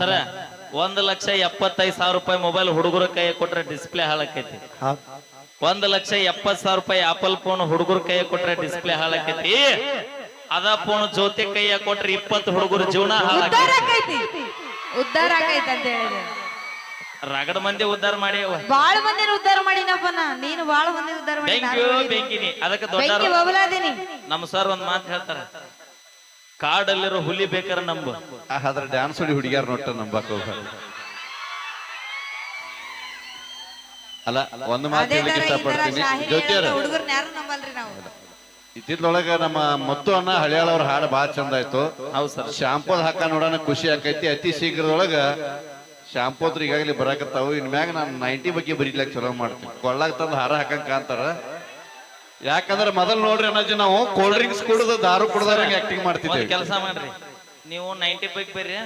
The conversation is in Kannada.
ಸರ ಒಂದ್ ಲಕ್ಷ ಎಪ್ಪತ್ತೈದು ಸಾವಿರ ರೂಪಾಯಿ ಮೊಬೈಲ್ ಹುಡುಗರ ಕೈ ಕೊಟ್ರೆ ಡಿಸ್ಪ್ಲೇ ಹಾಳಾಕೈತಿ. ಒಂದ್ ಲಕ್ಷ ಎಪ್ಪತ್ ಸಾವಿರ ರೂಪಾಯಿ ಆಪಲ್ ಫೋನ್ ಹುಡುಗರ ಕೈ ಕೊಟ್ರೆ ಡಿಸ್ಪ್ಲೇ ಹಾಳಾಕೈತಿ. ಅದ ಫೋನ್ ಜ್ಯೋತಿ ಕೈಯ ಕೊಟ್ರೆ ಇಪ್ಪತ್ತು ಹುಡುಗರ ಜೀವನ ಹಾಳಾಕೈತಿ. ಅಂತ ಹೇಳಿದೆ. ರಗಡ ಮಂದಿ ಉದ್ಧಾರ ಮಾಡಿ ಬಾಳ ಮಂದಿ ಉದ್ದಾರ ಮಾಡಿನಪ್ಪ ನೀನು ಬಾಳ ಮಂದಿ ಉದ್ದಾರ ಮಾಡಿ ಬೆಂಕಿ ಬೆಂಕಿನಿ. ಅದಕ್ಕೆ ದೊಡ್ಡ ನಮ್ಮ ಸರ್ ಒಂದ್ ಮಾತು ಹೇಳ್ತಾರ. ಕಾಡಲ್ಲಿರೋ ಹುಲಿ ಬೇಕಾರ ನಂಬ. ಅದ್ರ ಡ್ಯಾನ್ಸ್ ಹೊಡಿ ಹುಡುಗಿಯಾರ ನೋಟ ನಂಬಕ್ ಅಲ್ಲ ಒಂದು ಮಾತು ಹೇಳಿಕ್ಕೆ ಇಷ್ಟಪಡ್ತೀನಿ. ನಾವು? ಇತ್ತಿತ್ತೊಳಗ ನಮ್ಮ ಮತ್ತು ಅನ್ನ ಹಳಿಯಾಳವ್ರ ಹಾಡು ಬಹಳ ಚಂದ ಆಯ್ತು. ಹೌದು ಸರ್. ಶಾಂಪೂದ್ ಹಾಕ ನೋಡೋಣ ಖುಷಿ ಆಕೈತಿ. ಅತಿ ಶೀಘ್ರದೊಳಗ ಶಾಂಪೂತ್ರ ಈಗಾಗಲೇ ಬರಕತ್ತಾವು. ಇನ್ ಮ್ಯಾಗ ನಾನು ನೈಂಟಿ ಬಗ್ಗೆ ಬರೀಲಿಕ್ಕೆ ಚಲೋ ಮಾಡ್ತೀನಿ. ಕೊಳ್ಳಾಗ ತಂದು ಹಾರ ಹಾಕಂಗ ಕಾಂತಾರ ಯಾಕಂದ್ರೆ ಮೊದಲ್ ನೋಡ್ರಿ ಅಣ್ಣಾಜಿ, ನಾವು ಕೋಲ್ಡ್ ಡ್ರಿಂಕ್ಸ್ ಕುಡಿದು ದಾರು ಕುಡ್ದಾರ ಆಕ್ಟಿಂಗ್ ಮಾಡ್ತಿದ್ವಿ ಕೆಲಸ ಮಾಡ್ರಿ. ನೀವು ನೈಂಟಿ ಬೈಕ್ ಬರ್ರಿ.